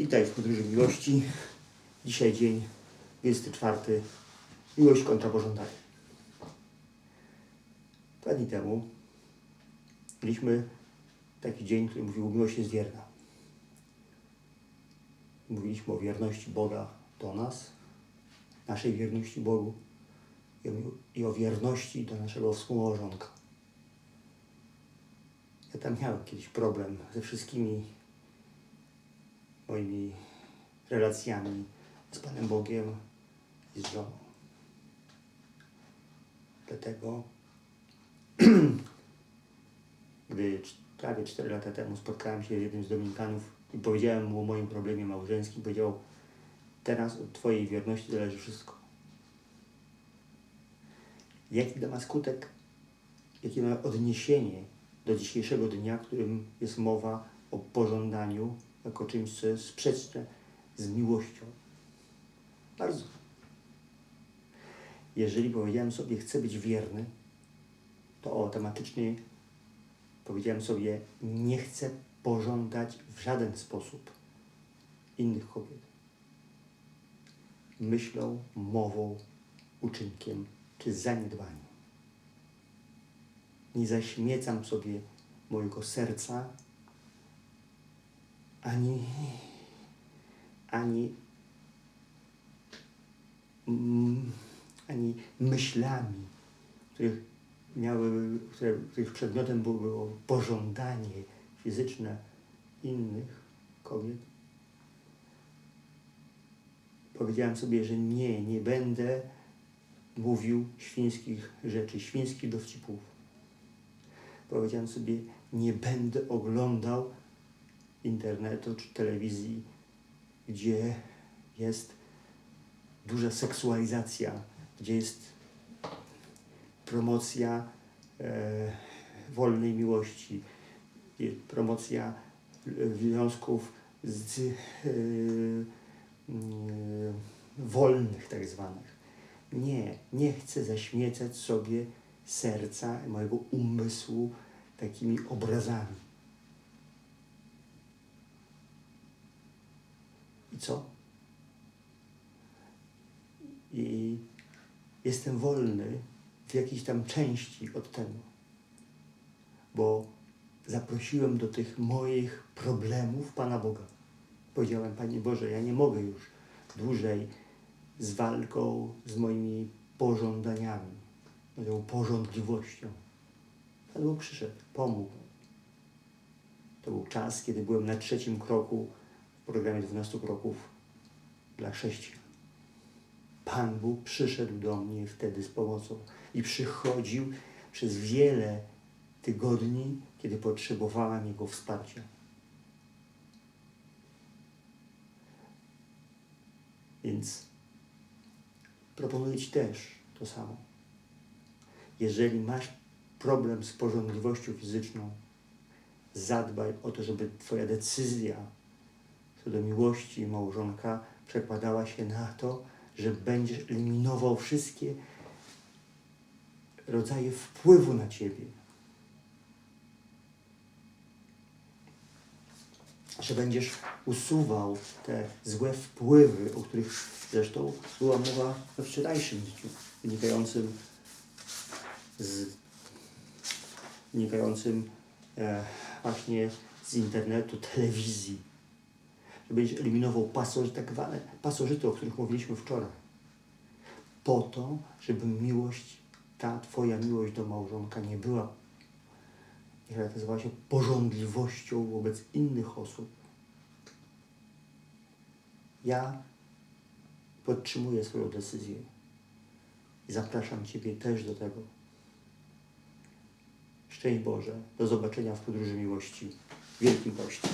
Witaj w podróży miłości. Dzisiaj dzień 24. Miłość kontra pożądanie. Dwa dni temu mieliśmy taki dzień, który mówił, miłość jest wierna. Mówiliśmy o wierności Boga do nas, naszej wierności Bogu i o, wierności do naszego współmałżonka. Ja tam miałem kiedyś problem ze wszystkimi moimi relacjami z Panem Bogiem i z żoną. Dlatego, gdy prawie 4 lata temu spotkałem się z jednym z Dominikanów i powiedziałem mu o moim problemie małżeńskim, powiedział, teraz od Twojej wierności zależy wszystko. Jaki to ma skutek, jakie ma odniesienie do dzisiejszego dnia, w którym jest mowa o pożądaniu jako czymś, co jest sprzeczne z miłością. Bardzo. Jeżeli powiedziałem sobie, chcę być wierny, to automatycznie powiedziałem sobie, nie chcę pożądać w żaden sposób innych kobiet. Myślą, mową, uczynkiem czy zaniedbaniem. Nie zaśmiecam sobie mojego serca ani, ani, mm, ani myślami, których miały, które, których przedmiotem było, było pożądanie fizyczne innych kobiet. Powiedziałem sobie, że nie, nie będę mówił świńskich rzeczy, świńskich dowcipów. Powiedziałem sobie, nie będę oglądał internetu czy telewizji, gdzie jest duża seksualizacja, gdzie jest promocja e, wolnej miłości, promocja e, związków z, e, e, wolnych tak zwanych. Nie, nie chcę zaśmiecać sobie serca, mojego umysłu takimi obrazami. Co? I jestem wolny w jakiejś tam części od tego, bo zaprosiłem do tych moich problemów Pana Boga. Powiedziałem, Panie Boże, ja nie mogę już dłużej z walką z moimi pożądaniami, tą porządliwością. Pan Bóg przyszedł, pomógł. To był czas, kiedy byłem na trzecim kroku programie 12 kroków dla chrześcijan. Pan Bóg przyszedł do mnie wtedy z pomocą i przychodził przez wiele tygodni, kiedy potrzebowałem Jego wsparcia. Więc proponuję Ci też to samo. Jeżeli masz problem z porządliwością fizyczną, zadbaj o to, żeby Twoja decyzja miłości małżonka przekładała się na to, że będziesz eliminował wszystkie rodzaje wpływu na Ciebie. Że będziesz usuwał te złe wpływy, o których zresztą była mowa we wczorajszym dniu, wynikającym z wynikającym e, właśnie z internetu, telewizji. Że będziesz eliminował pasoży, tak zwane pasożyty, o których mówiliśmy wczoraj. Po to, żeby miłość, ta Twoja miłość do małżonka nie była, nie charakteryzowała się porządliwością wobec innych osób. Ja podtrzymuję swoją decyzję i zapraszam Ciebie też do tego. Szczęść Boże, do zobaczenia w podróży miłości. Wielkim Gościem.